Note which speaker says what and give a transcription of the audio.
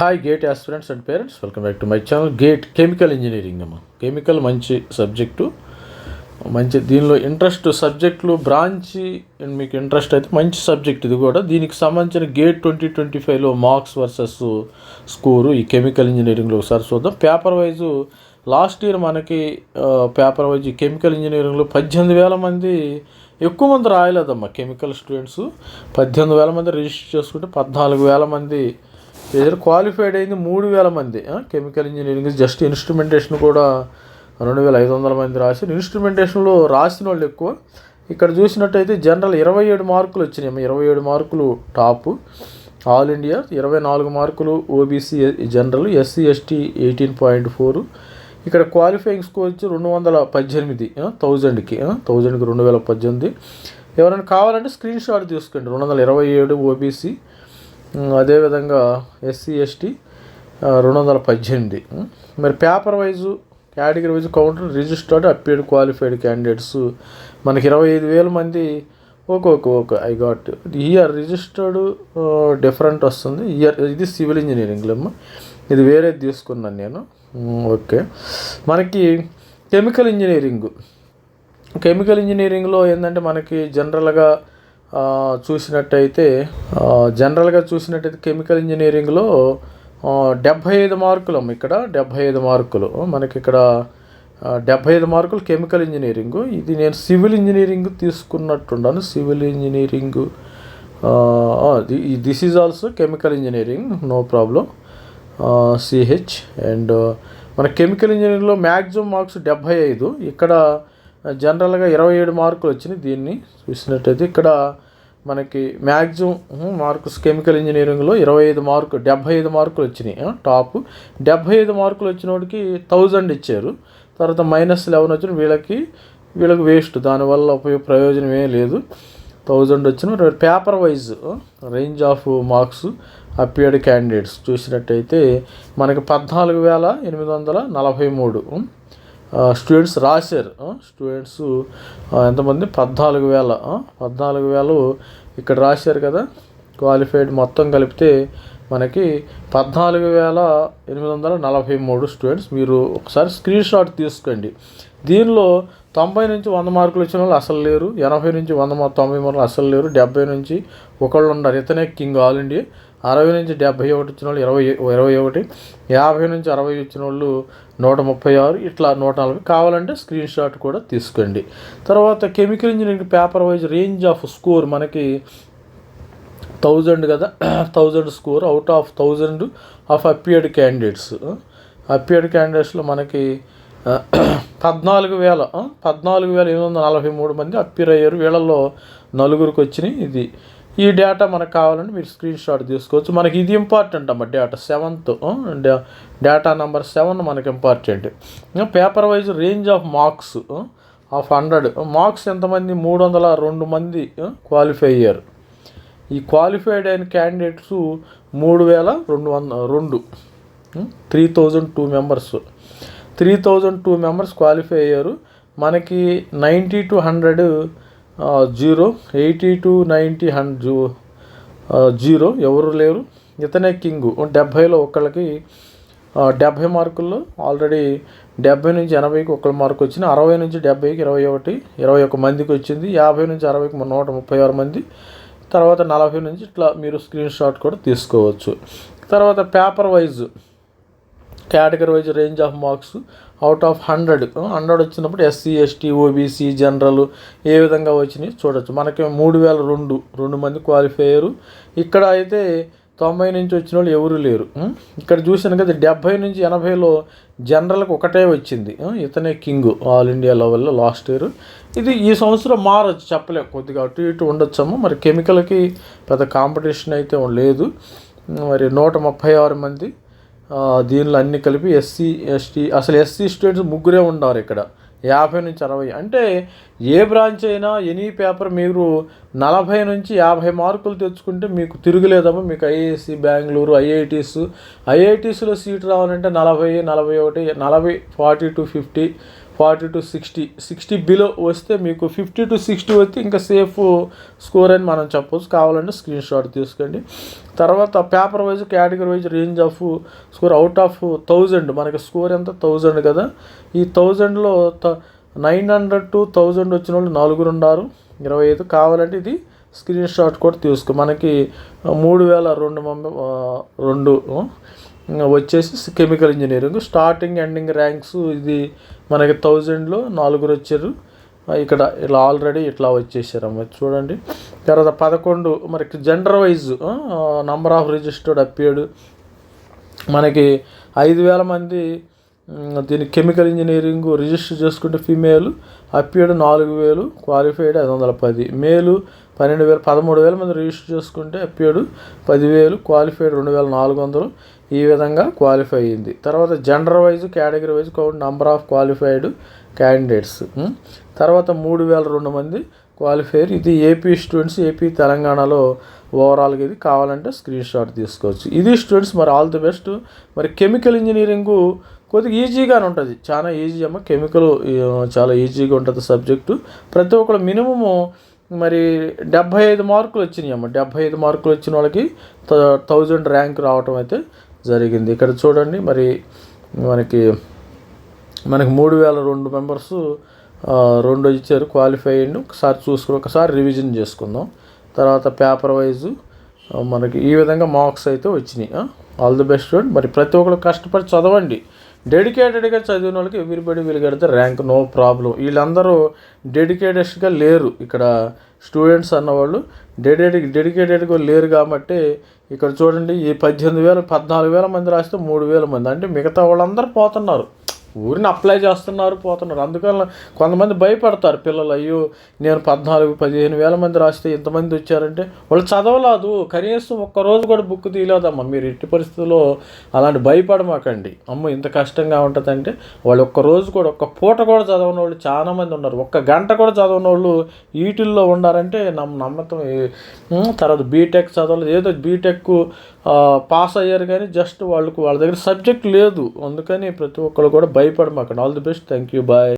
Speaker 1: Hi GATE aspirants and parents welcome back to my channel GATE chemical engineering అమ్మ. Chemical మంచి subject మంచి దీనిలో interest సబ్జెక్టులు branch మీకు ఇంట్రెస్ట్ అయితే మంచి సబ్జెక్ట్ ఇది కూడా. దీనికి సంబంధించిన గేట్ ట్వంటీ ట్వంటీ ఫైవ్లో మార్క్స్ వర్సెస్ స్కోరు ఈ కెమికల్ ఇంజనీరింగ్లో ఒకసారి చూద్దాం. పేపర్ వైజు లాస్ట్ ఇయర్ మనకి పేపర్ వైజ్ కెమికల్ ఇంజనీరింగ్లో పద్దెనిమిది వేల మంది ఎక్కువ మంది రాయలేదమ్మా. కెమికల్ స్టూడెంట్స్ పద్దెనిమిది వేల మంది రిజిస్టర్ చేసుకుంటే పద్నాలుగు వేల మంది ఏదో క్వాలిఫైడ్ అయింది మూడు వేల మంది. కెమికల్ ఇంజనీరింగ్ జస్ట్ ఇన్స్ట్రుమెంటేషన్ కూడా రెండు వేల ఐదు వందల మంది రాశారు ఇన్స్ట్రుమెంటేషన్లో రాసిన వాళ్ళు ఎక్కువ. ఇక్కడ చూసినట్టయితే జనరల్ ఇరవై ఏడు మార్కులు వచ్చినాయి ఇరవై ఏడు మార్కులు టాప్ ఆల్ ఇండియా ఇరవై నాలుగు మార్కులు OBC general SC ST eighteen point four ఇక్కడ క్వాలిఫైయింగ్ స్కోర్ వచ్చి రెండు వందల పద్దెనిమిది థౌజండ్కి థౌజండ్కి రెండు వేల పద్దెనిమిది. ఎవరైనా కావాలంటే స్క్రీన్ షాట్ తీసుకోండి. రెండు వందల ఇరవై ఏడు ఓబీసీ అదేవిధంగా ఎస్సీ ఎస్టీ రెండు వందల పద్దెనిమిది. మరి paper wise category wise counter registered appeared qualified candidates. మనకి ఇరవై ఐదు వేల మంది okay okay okay I got. Year registered different వస్తుంది. ఇయర్ ఇది సివిల్ ఇంజనీరింగ్లో ఇది వేరేది తీసుకున్నాను నేను. ఓకే. మనకి కెమికల్ ఇంజనీరింగ్. కెమికల్ ఇంజనీరింగ్లో ఏంటంటే మనకి జనరల్గా చూసినట్టయితే జనరల్గా చూసినట్టయితే కెమికల్ ఇంజనీరింగ్లో డెబ్భై ఐదు మార్కులు ఇక్కడ డెబ్భై ఐదు మార్కులు. మనకి ఇక్కడ డెబ్భై ఐదు మార్కులు కెమికల్ ఇంజనీరింగ్. ఇది నేను civil engineering తీసుకున్నట్టున్నాను civil engineering this is also chemical engineering no problem. CH and మన కెమికల్ ఇంజనీరింగ్లో మ్యాక్సిమం మార్క్స్ డెబ్భై ఐదు. ఇక్కడ జనరల్గా ఇరవై ఏడు మార్కులు వచ్చినాయి దీన్ని చూసినట్టయితే ఇక్కడ మనకి మ్యాక్సిమం మార్క్స్ కెమికల్ ఇంజనీరింగ్లో ఇరవై ఐదు మార్కు డెబ్భై ఐదు మార్కులు వచ్చినాయి. టాప్. డెబ్భై ఐదు మార్కులు వచ్చిన వాడికి థౌజండ్ ఇచ్చారు. తర్వాత మైనస్ లెవెన్ వచ్చిన వీళ్ళకి వీళ్ళకి వేస్ట్. దానివల్ల ఉపయోగ ప్రయోజనం ఏం లేదు. థౌజండ్ వచ్చిన paper wise range of marks appeared candidates చూసినట్టయితే మనకి పద్నాలుగు వేల ఎనిమిది వందల నలభై మూడు స్టూడెంట్స్ రాశారు. స్టూడెంట్స్ ఎంతమంది? పద్నాలుగు వేల. పద్నాలుగు వేలు ఇక్కడ రాశారు కదా. క్వాలిఫైడ్ మొత్తం కలిపితే మనకి పద్నాలుగు వేల ఎనిమిది వందల నలభై మూడు స్టూడెంట్స్. మీరు ఒకసారి స్క్రీన్ షాట్ తీసుకోండి. దీనిలో తొంభై నుంచి వంద మార్కులు వచ్చిన వాళ్ళు అసలు లేరు. ఎనభై నుంచి వంద తొంభై మార్కులు అసలు లేరు. డెబ్బై నుంచి ఒకళ్ళు ఉన్నారు. ఇతనే కింగ్ ఆల్ ఇండియా. అరవై నుంచి డెబ్భై ఒకటి వచ్చిన వాళ్ళు ఇరవై ఇరవై ఒకటి యాభై నుంచి అరవై వచ్చిన వాళ్ళు నూట ముప్పై ఆరు ఇట్లా నూట నలభై. కావాలంటే స్క్రీన్ షాట్ కూడా తీసుకోండి. తర్వాత chemical engineering paper wise range of score మనకి థౌజండ్ కదా thousand score out of thousand of appeared candidates appeared క్యాండిడేట్స్లో మనకి పద్నాలుగు వేల పద్నాలుగు వేల ఎనిమిది వందల నలభై మూడు మంది అప్పీర్ అయ్యారు. వీళ్ళల్లో నలుగురికి వచ్చినాయి. ఇది ఈ డేటా మనకు కావాలంటే మీరు స్క్రీన్ షాట్ తీసుకోవచ్చు. మనకి ఇది ఇంపార్టెంట్ అమ్మ data seventh data number seven మనకి important paper wise range of marks of hundred marks ఎంతమంది? మూడు వందల రెండు మంది క్వాలిఫై అయ్యారు. ఈ క్వాలిఫైడ్ అయిన క్యాండిడేట్స్ మూడు వేల రెండు వంద రెండు three thousand two members three thousand two members qualify అయ్యారు. మనకి ninety to hundred zero eighty to ninety hundred zero ఎవరు లేరు. ఇతనే కింగ్. డెబ్భైలో ఒకళ్ళకి డెబ్భై మార్కుల్లో ఆల్రెడీ డెబ్భై నుంచి ఎనభైకి ఒకళ్ళ మార్కు వచ్చింది. అరవై నుంచి డెబ్భైకి ఇరవై ఒకటి ఇరవై ఒక మందికి వచ్చింది. యాభై నుంచి అరవైకి నూట ముప్పై ఆరు మంది. తర్వాత నలభై నుంచి ఇట్లా మీరు స్క్రీన్ షాట్ కూడా తీసుకోవచ్చు. తర్వాత paper wise category wise range of marks out of hundred hundred వచ్చినప్పుడు ఎస్సీ ఎస్టీ ఓబీసీ జనరల్ ఏ విధంగా వచ్చినాయి చూడొచ్చు. మనకి మూడు వేల రెండు రెండు మంది క్వాలిఫై ఇక్కడ అయితే తొంభై నుంచి వచ్చిన వాళ్ళు ఎవరు లేరు. ఇక్కడ చూసాను కదా డెబ్భై నుంచి ఎనభైలో జనరల్కి ఒకటే వచ్చింది. ఇతనే కింగ్ ఆల్ ఇండియా లెవెల్లో లాస్ట్ ఇయర్ ఇది ఈ సంవత్సరం మారచ్చు చెప్పలేం. కొద్దిగా అటు ఇటు ఉండొచ్చాము. మరి కెమికల్కి పెద్ద కాంపిటీషన్ అయితే లేదు. మరి నూట ముప్పై ఆరు మంది దీనిలో అన్ని కలిపి ఎస్సీ ఎస్టీ అసలు ఎస్సీ స్టూడెంట్స్ ముగ్గురే ఉన్నారు ఇక్కడ. యాభై నుంచి అరవై. అంటే ఏ బ్రాంచ్ అయినా ఎనీ పేపర్ మీరు నలభై నుంచి యాభై మార్కులు తెచ్చుకుంటే మీకు తిరుగులేదమ్మా మీకు ఐఏఎస్సి బెంగళూరు ఐఐటీస్. ఐఐటీస్లో సీట్ రావాలంటే నలభై నలభై ఒకటి నలభై forty to fifty forty to sixty. Sixty below వస్తే మీకు ఫిఫ్టీ టు సిక్స్టీ వస్తే ఇంకా సేఫ్ స్కోర్ అని మనం చెప్పొచ్చు. కావాలంటే స్క్రీన్ షాట్ తీసుకోండి. తర్వాత paper wise category wise range of score out of thousand. మనకి స్కోర్ ఎంత? థౌజండ్ కదా. ఈ థౌజండ్లో నైన్ హండ్రెడ్ టు థౌజండ్ వచ్చిన వాళ్ళు నలుగురు ఉన్నారు. ఇరవై ఐదు కావాలంటే ఇది స్క్రీన్ షాట్ కూడా తీసుకో. మనకి మూడు వేల రెండు మంది రెండు వచ్చేసి chemical engineering starting ending ranks ఇది మనకి థౌజండ్లో నాలుగురు వచ్చారు. ఇక్కడ ఇలా ఆల్రెడీ ఇట్లా వచ్చేసారు అమ్మ. చూడండి. తర్వాత పదకొండు మరి gender wise number of registered appeared మనకి ఐదు వేల మంది దీని కెమికల్ ఇంజనీరింగ్ రిజిస్టర్ చేసుకుంటే ఫీమేల్ అప్పియడ్ నాలుగు వేలు క్వాలిఫైడ్ ఐదు వందల పది. మేలు పన్నెండు వేలు పదమూడు వేల మంది రిజిస్టర్ చేసుకుంటే అప్పియడ్ పదివేలు క్వాలిఫైడ్ రెండు వేల నాలుగు వందలు. ఈ విధంగా క్వాలిఫై అయింది తర్వాత gender wise category wise count number of qualified candidates తర్వాత మూడు వేల రెండు మంది క్వాలిఫైర్ ఇది ఏపీ స్టూడెంట్స్ ఏపీ తెలంగాణలో ఓవరాల్గా ఇది కావాలంటే స్క్రీన్ షాట్ తీసుకోవచ్చు. ఇది స్టూడెంట్స్ మరి ఆల్ ది బెస్ట్ మరి కెమికల్ ఇంజనీరింగ్ కొద్దిగా ఈజీగానే ఉంటుంది. చాలా ఈజీ అమ్మ. కెమికల్ చాలా ఈజీగా ఉంటుంది సబ్జెక్టు ప్రతి ఒక్కరు మినిమము మరి డెబ్భై ఐదు మార్కులు వచ్చినాయి అమ్మ. డెబ్భై ఐదు మార్కులు వచ్చిన వాళ్ళకి థౌజండ్ ర్యాంక్ రావటం అయితే జరిగింది. ఇక్కడ చూడండి మరి మనకి మనకి మూడు వేల రెండు మెంబర్స్ రెండు ఇచ్చారు క్వాలిఫై అయ్యిండు. ఒకసారి చూసుకుని ఒకసారి రివిజన్ చేసుకుందాం. తర్వాత పేపర్ వైజు మనకి ఈ విధంగా మార్క్స్ అయితే వచ్చినాయి ఆల్ ది బెస్ట్ స్టూడెంట్ మరి ప్రతి ఒక్కరు కష్టపడి చదవండి. డెడికేటెడ్గా చదివిన వాళ్ళకి ఎవ్రీబడి వీలు కడితే ర్యాంక్ నో ప్రాబ్లం వీళ్ళందరూ డెడికేటెడ్గా లేరు. ఇక్కడ స్టూడెంట్స్ అన్నవాళ్ళు డెడికేటెడ్ డెడికేటెడ్గా లేరు కాబట్టి ఇక్కడ చూడండి ఈ పద్దెనిమిది వేల పద్నాలుగు వేల మంది రాస్తే మూడు వేల మంది. అంటే మిగతా వాళ్ళందరూ పోతున్నారు. ఊరిని అప్లై చేస్తున్నారు పోతున్నారు. అందుకని కొంతమంది భయపడతారు పిల్లలు. అయ్యో నేను పద్నాలుగు పదిహేను వేల మంది రాస్తే ఇంతమంది వచ్చారంటే వాళ్ళు చదవలేదు. కనీసం ఒక్క రోజు కూడా బుక్ తీయలేదమ్మా. మీరు ఎట్టి పరిస్థితుల్లో అలాంటి భయపడమాకండి. అమ్మ ఇంత కష్టంగా ఉంటుందంటే వాళ్ళు ఒక్క రోజు కూడా ఒక్క పూట కూడా చదవని వాళ్ళు చాలామంది ఉన్నారు. ఒక్క గంట కూడా చదవని వాళ్ళు వీటిల్లో ఉన్నారంటే నమ్మ నమ్మకం తర్వాత బీటెక్ చదవలేదు. ఏదో బీటెక్ పాస్ అయ్యారు కానీ జస్ట్ వాళ్ళకు వాళ్ళ దగ్గర సబ్జెక్ట్ లేదు. అందుకని ప్రతి ఒక్కరు కూడా భయపడమాకండి. All the best thank you bye